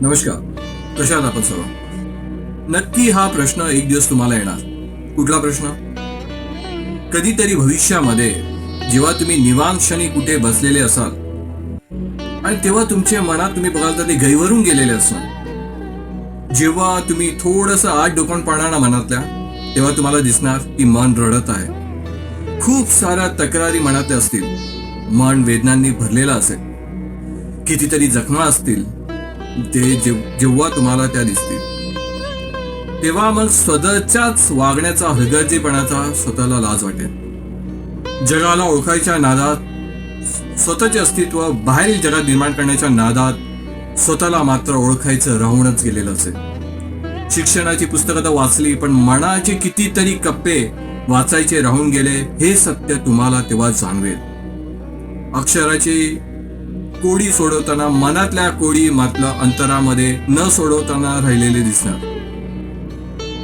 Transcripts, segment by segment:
नमस्कार कशा आहात आपण सर्व? नक्की हा प्रश्न एक दिवस तुम्हाला येणार. कुठला प्रश्न? कधीतरी भविष्यामध्ये जेव्हा तुम्ही निवांत क्षणी कुठे बसलेले असाल आणि तेव्हा तुमच्या मनात तुम्ही बघाल तर ते गैवरून गेलेले असणार जेव्हा तुम्ही थोडस आत डोकून पाहणार ना मनातल्या तेव्हा तुम्हाला दिसणार की मन रडत आहे. खूप साऱ्या तक्रारी मनातल्या असतील. मन वेदनांनी भरलेलं असेल. कितीतरी जखमा असतील. ते जेव्हा तुम्हाला त्या दिसतील. तेव्हा मग स्वतःच्याच वागण्याचा हृदयजीपणाचा स्वतःला लाज वाटेल. जगाला ओळखायच्या नादात स्वतःचे अस्तित्व बाहेरील जगात निर्माण करण्याच्या नादात स्वतःला मात्र ओळखायचं राहूनच गेलेलं असेल. शिक्षणाची पुस्तकं तर वाचली पण मनाचे कितीतरी कप्पे वाचायचे राहून गेले हे सत्य तुम्हाला तेव्हा जाणवेल. अक्षराची कोडी सोडवताना मनातल्या कोडी मात्र अंतरामध्ये न सोडवताना राहिलेले दिसणार.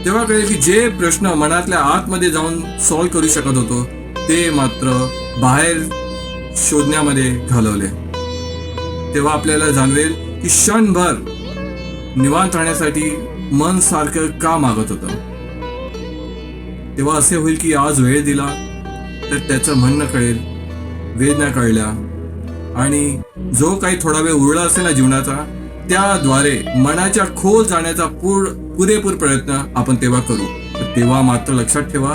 तेव्हा कळेल की जे प्रश्न मनातल्या आतमध्ये जाऊन सॉल्व्ह करू शकत होतो ते मात्र बाहेर शोधण्यामध्ये घालवले. तेव्हा आपल्याला जाणवेल की क्षणभर निवांत राहण्यासाठी मन सारखं का मागत होतं? तेव्हा असे होईल की आज वेळ दिला तर त्याचं म्हणणं कळेल वेदना कळल्या आणि जो काही थोडा वेळ उरला असेल ना जीवनाचा त्याद्वारे मनाच्या खोल जाण्याचा पूर पुरेपूर प्रयत्न आपण तेव्हा करू. तेव्हा मात्र लक्षात ठेवा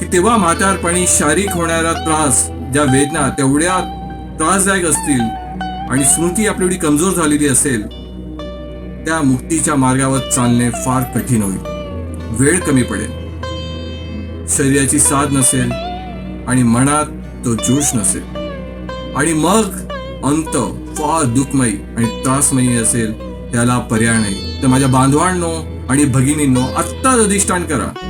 की तेव्हा म्हातारपणी शारीरिक होणारा त्रास ज्या वेदना तेवढ्या त्रासदायक असतील आणि स्मृती आपली एवढी कमजोर झालेली असेल त्या मुक्तीच्या मार्गावर चालणे फार कठीण होईल. वेळ कमी पडेल. शरीराची साथ नसेल आणि मनात तो जोश नसेल. आणि मग अंत फार दुःखमयी आणि त्रासमयी असेल त्याला पर्याय नाही. तर माझ्या बांधवांनो आणि भगिनींनो आत्ताच अधिष्ठान करा.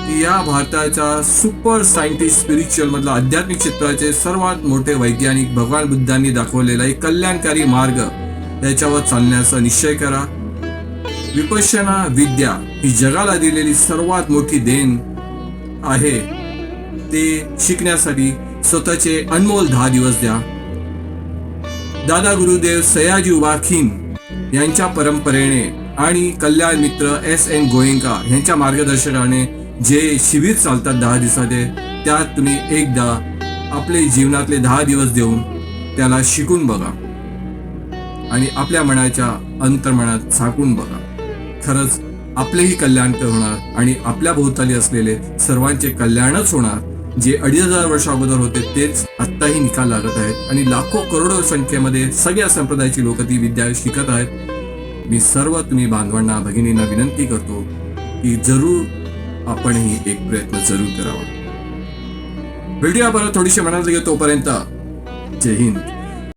की या भारताच्या सुपर सायंटिस्ट स्पिरिच्युअल मधला आध्यात्मिक क्षेत्राचे सर्वात मोठे वैज्ञानिक भगवान बुद्धांनी दाखवलेला एक कल्याणकारी मार्ग याच्यावर चालण्याचा निश्चय करा. विपश्यना विद्या ही जगाला दिलेली सर्वात मोठी देण आहे. ते शिकण्यासाठी स्वतःचे अनमोल दहा दिवस द्या. दादा गुरुदेव सयाजी वाखिन यांच्या परंपरेने आणि कल्याण मित्र एस एन गोयंका यांच्या मार्गदर्शनाने जे शिबिर चालतात दहा दिवसाचे त्यात तुम्ही एकदा आपले जीवनातले दहा दिवस देऊन त्याला शिकून बघा. आणि आपल्या मनाच्या अंतर्मनात झाकून बघा. खरंच आपलेही कल्याण होणार आणि आपल्या भोवताली असलेले सर्वांचे कल्याणच होणार जे अडीच हजार वर्ष अगोदर होते तेच आत्ताही निकाल लागत आहेत. आणि लाखो करोडो संख्येमध्ये सगळ्या संप्रदायाची लोक ती विद्या शिकत आहेत. मी सर्व तुम्ही बांधवांना भगिनींना विनंती करतो की जरूर आपणही एक प्रयत्न जरूर करावा. व्हिडिओ आपण थोडीशी म्हणायला गेलो तोपर्यंत. जय हिंद.